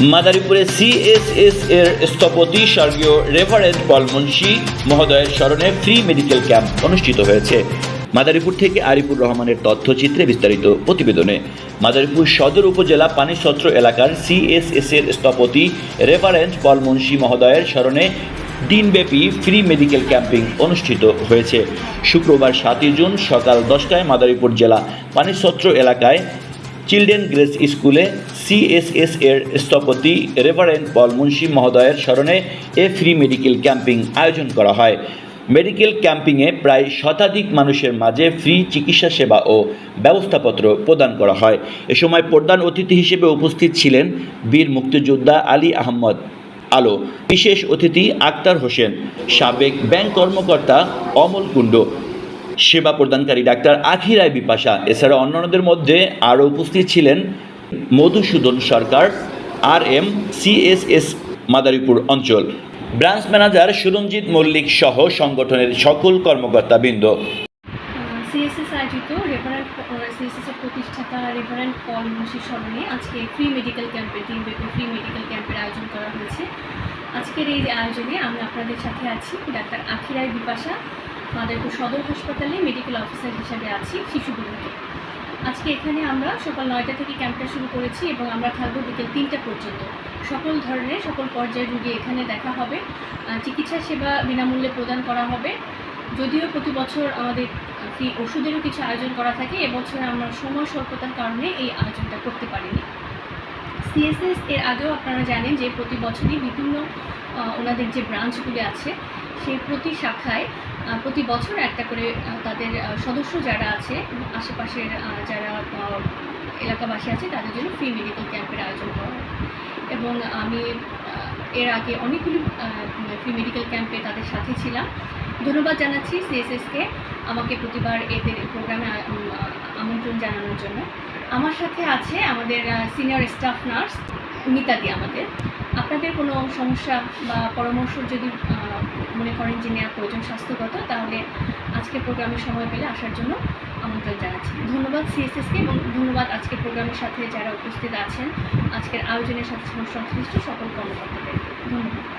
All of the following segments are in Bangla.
মাদারীপুরে সিএসএস এর স্থপতি স্বর্গীয় রেভারেন্ট পল মুন্সি মহোদয়ের স্মরণে ফ্রি মেডিকেল ক্যাম্প অনুষ্ঠিত হয়েছে। মাদারীপুর থেকে আরিফুর রহমানের তথ্যচিত্রে বিস্তারিত প্রতিবেদনে। মাদারীপুর সদর উপজেলা পানিসত্র এলাকার সিএসএস এর স্থপতি রেভারেন্ট পল মুন্সি মহোদয়ের স্মরণে দিনব্যাপী ফ্রি মেডিকেল ক্যাম্পিং অনুষ্ঠিত হয়েছে। শুক্রবার সাতই জুন সকাল দশটায় মাদারীপুর জেলা পানিসত্র এলাকায় চিলড্রেন গ্রেস স্কুলে সিএসএস এর স্থপতি রেভারেন্ট পল মুন্সি মহোদয়ের স্মরণে এ ফ্রি মেডিকেল ক্যাম্পিং আয়োজন করা হয়। মেডিকেল ক্যাম্পিংয়ে প্রায় শতাধিক মানুষের মাঝে ফ্রি চিকিৎসা সেবা ও ব্যবস্থাপত্র প্রদান করা হয়। এ সময় প্রধান অতিথি হিসেবে উপস্থিত ছিলেন বীর মুক্তিযোদ্ধা আলী আহমদ আলো, বিশেষ অতিথি আক্তার হোসেন, সাবেক ব্যাংক কর্মকর্তা অমল কুণ্ড সেবা প্রদানকারী ডাক্তার আখিরায় বিপাশা। এছাড়া অন্যান্যদের মধ্যে আরও উপস্থিত ছিলেন মধুসূদন সরকার আর এম সিএসএস মাদারীপুর অঞ্চল। ব্রাঞ্চ ম্যানেজার সুরঞ্জিত মল্লিক সহ সংগঠনের সকল কর্মকর্তাবৃন্দ। সিএসএস আয়োজিত প্রতিষ্ঠাতা পল স্মরণে আজকে ফ্রি মেডিকেল ক্যাম্পের দিনব্যাপী ফ্রি মেডিকেল ক্যাম্পের আয়োজন করা হয়েছে। আজকের এই আয়োজনে আমি আপনাদের সাথে আছি, ডাক্তার আখিরাই বিপাশা। মাদারীপুর সদর হাসপাতালে মেডিকেল অফিসার হিসেবে আছি, শিশু বিভাগে আজকে এখানে আমরা সকাল নয়টা থেকে ক্যাম্পটা শুরু করেছি এবং আমরা থাকব বিকেল তিনটা পর্যন্ত। সকল ধরনের, সকল পর্যায়ের রুগী এখানে দেখা হবে। চিকিৎসা সেবা বিনামূল্যে প্রদান করা হবে। যদিও প্রতি বছর আমাদের ফ্রি ওষুধেরও কিছু আয়োজন করা থাকে, এবছর আমরা সময় স্বল্পতার কারণে এই আয়োজনটা করতে পারিনি। সিএসএস এর আগেও আপনারা জানেন যে প্রতি বছরই বিভিন্ন ওনাদের যে ব্রাঞ্চগুলি আছে সেই প্রতি শাখায় প্রতি বছর একটা করে তাদের সদস্য যারা আছে, আশেপাশের যারা এলাকাবাসী আছে, তাদের জন্য ফ্রি মেডিকেল ক্যাম্পের আয়োজন করা হয়। এবং আমি এর আগে অনেকগুলি ফ্রি মেডিকেল ক্যাম্পে তাদের সাথে ছিলাম। ধন্যবাদ জানাচ্ছি সিএসএসকে আমাকে প্রতিবার এদের প্রোগ্রামে আমন্ত্রণ জানানোর জন্য। আমার সাথে আছে আমাদের সিনিয়র স্টাফ নার্স মিতাদি আমাদের। আপনাদের কোনো সমস্যা বা পরামর্শ যদি মনে করেন যে নেওয়া প্রয়োজন স্বাস্থ্যগত, তাহলে আজকে প্রোগ্রামে সময় পেলে আসার জন্য আমন্ত্রণ জানাচ্ছি। ধন্যবাদ সিএসএসকে এবং ধন্যবাদ আজকের প্রোগ্রামের সাথে যারা উপস্থিত আছেন। আজকের আয়োজনের সাথে সংশ্লিষ্ট সকল কর্মকর্তাদের ধন্যবাদ।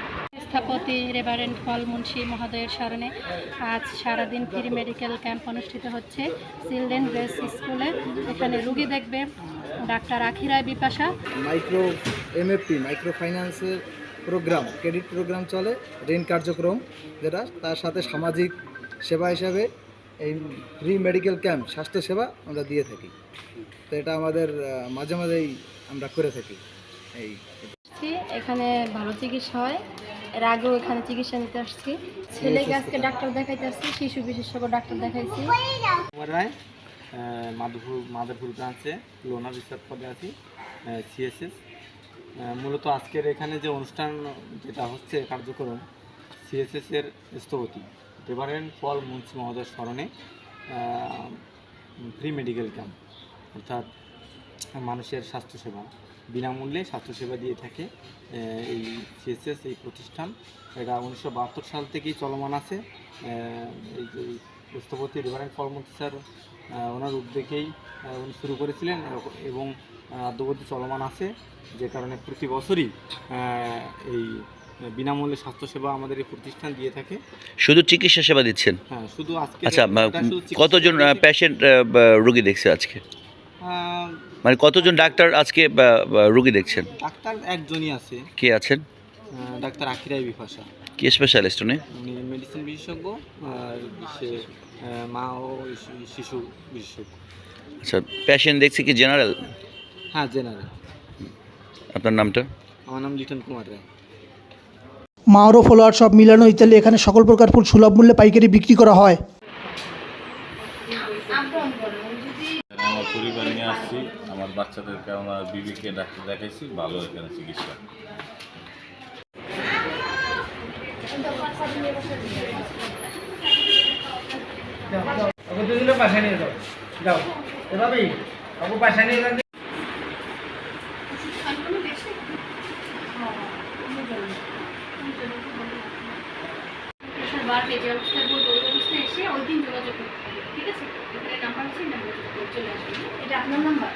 স্থপতি রেভারেন্ট পল মুন্সি মহোদয়ের স্মরণে আজ সারাদিন ফ্রি মেডিকেল ক্যাম্প অনুষ্ঠিত হচ্ছে। চিলড্রেন গ্রেস স্কুলে এখানে রুগী দেখবে। ডাক্তার আখিরায় বিপাশা। মাইক্রো এমএফটি মাইক্রো ফাইন্যান্সের প্রোগ্রাম ক্রেডিট প্রোগ্রাম চলে ঋণ কার্যক্রম যেটা তার সাথে সামাজিক সেবা হিসাবে এই ফ্রি মেডিকেল ক্যাম্প স্বাস্থ্য সেবা আমরা দিয়ে থাকি। তো এটা আমাদের মাঝে মাঝেই আমরা করে থাকি। এই এখানে ভালো চিকিৎসা হয়। এর আগেও এখানে চিকিৎসা নিতে আসছি। ছেলেকে আজকে ডাক্তার দেখাইতে আসছি শিশু বিশেষজ্ঞ ডাক্তার দেখাইছি। রায় মাধবপুর ব্রাঞ্চে লোন অফিসার পদে আছি সিএসএস মূলত আজকের এখানে যে অনুষ্ঠান যেটা হচ্ছে কার্যক্রম সিএসএস এর স্থপতি। রেভারেন্ট পল মুন্সি মহোদয়ের স্মরণে ফ্রি মেডিকেল ক্যাম্প অর্থাৎ মানুষের স্বাস্থ্যসেবা। বিনামূল্যে স্বাস্থ্যসেবা দিয়ে থাকে এই সিএসএস এই প্রতিষ্ঠান। এটা উনিশশো বাহাত্তর সাল থেকেই চলমান আছে। এই যে স্থপতি রেভারেন্ট ফলমন্ত্রী স্যার ওনার উদ্যোগেই উনি শুরু করেছিলেন এবং আদ্যবধি চলমান আছে। যে কারণে প্রতি বছরই এই বিনামূল্যে স্বাস্থ্যসেবা আমাদের এই প্রতিষ্ঠান দিয়ে থাকে। শুধু চিকিৎসা সেবা দিচ্ছেন? হ্যাঁ শুধু আজকে আচ্ছা কতজন পেশেন্ট রুগী দেখছে আজকে? মানে কতজন ডাক্তার আজকে রুগী দেখছেন? ডাক্তার একজনই আছে। কে আছেন? ডাক্তার আখিরাই বিভাষা কি স্পেশালিস্ট উনি? উনি মেডিসিন বিশেষজ্ঞ আর সে মা ও শিশু বিশেষজ্ঞ। আচ্ছা পেশেন্ট দেখছি কি জেনারেল হ্যাঁ জেনারেল আপনার নামটা? আমার নাম লিটন কুমার রায়। মাওরো ফলোয়ার সব মিলানো ইত্যাদি এখানে সকল প্রকার ফুল সুলভ মূল্যে পাইকারি বিক্রি করা হয়। আমার পরিবার নিয়ে আসছি। আমার বাচ্চাদেরকে আমার বিবিকে ডাক্তার দেখাইছি ভালো এখানে চিকিৎসা। ঠিক আছে? এটা আপনার নাম্বার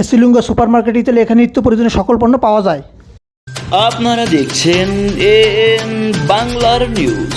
এসিলুঙ্গা সুপার মার্কেট তাহলে এখানে নিত্য প্রয়োজনীয় সকল পণ্য পাওয়া যায়। আপনারা দেখছেন এ বাংলার নিউজ